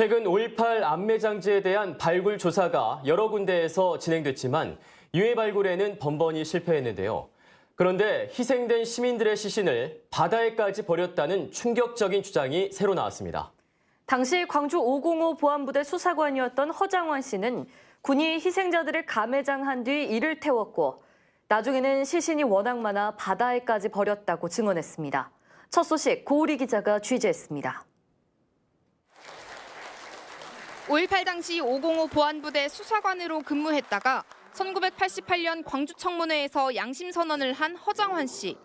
최근 5.18 안매장지에 대한 발굴 조사가 여러 군데에서 진행됐지만 유해 발굴에는 번번이 실패했는데요. 그런데 희생된 시민들의 시신을 바다에까지 버렸다는 충격적인 주장이 새로 나왔습니다. 당시 광주 505 보안부대 수사관이었던 허장원 씨는 군이 희생자들을 감회장한 뒤 이를 태웠고 나중에는 시신이 워낙 많아 바다에까지 버렸다고 증언했습니다. 첫 소식 고우리 기자가 취재했습니다. 5.18 당시 505 보안부대 수사관으로 근무했다가 1988년 광주 청문회에서 양심 선언을 한 허장환 씨.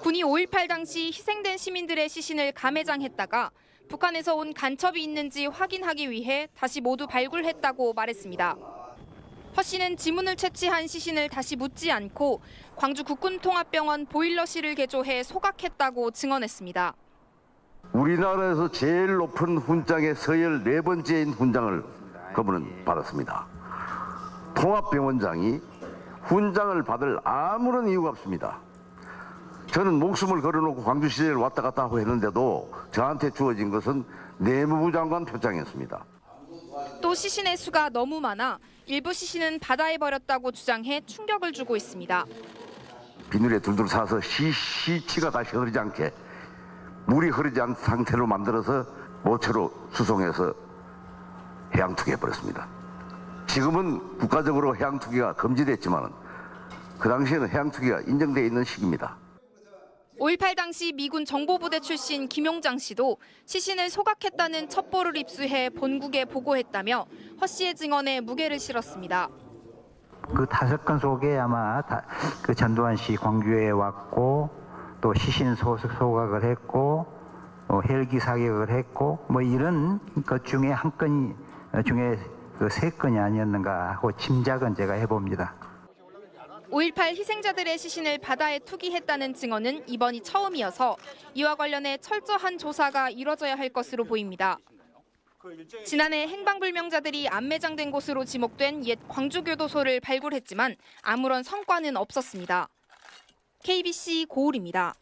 군이 5.18 당시 희생된 시민들의 시신을 감회장했다가 북한에서 온 간첩이 있는지 확인하기 위해 다시 모두 발굴했다고 말했습니다. 허 씨는 지문을 채취한 시신을 다시 묻지 않고 광주 국군통합병원 보일러실을 개조해 소각했다고 증언했습니다. 우리나라에서 제일 높은 훈장의 서열 네 번째인 훈장을 그분은 받았습니다. 통합병원장이 훈장을 받을 아무런 이유가 없습니다. 저는 목숨을 걸어놓고 광주시대를 왔다 갔다 하고 했는데도 저한테 주어진 것은 내무부 장관 표창이었습니다. 또 시신의 수가 너무 많아 일부 시신은 바다에 버렸다고 주장해 충격을 주고 있습니다. 비늘에 둘둘 사서 시, 시치가 다시 흐르지 않게 물이 흐르지 않은 상태로 만들어서 모처로 수송해서 해양 투기해 버렸습니다. 지금은 국가적으로 해양 투기가 금지됐지만 그 당시에는 해양 투기가 인정돼 있는 시기입니다. 5.18 당시 미군 정보부대 출신 김용장 씨도 시신을 소각했다는 첩보를 입수해 본국에 보고했다며 허 씨의 증언에 무게를 실었습니다. 그 다섯 건 속에 아마 다, 그 전두환 씨 광주에 왔고 또 시신 소, 소각을 했고 또 헬기 사격을 했고 뭐 이런 것 중에 한 건이 중에 그 세 건이 아니었는가 하고 짐작은 제가 해봅니다. 5.18 희생자들의 시신을 바다에 투기했다는 증언은 이번이 처음이어서 이와 관련해 철저한 조사가 이뤄져야 할 것으로 보입니다. 지난해 행방불명자들이 안매장된 곳으로 지목된 옛 광주교도소를 발굴했지만 아무런 성과는 없었습니다. KBC 고울입니다.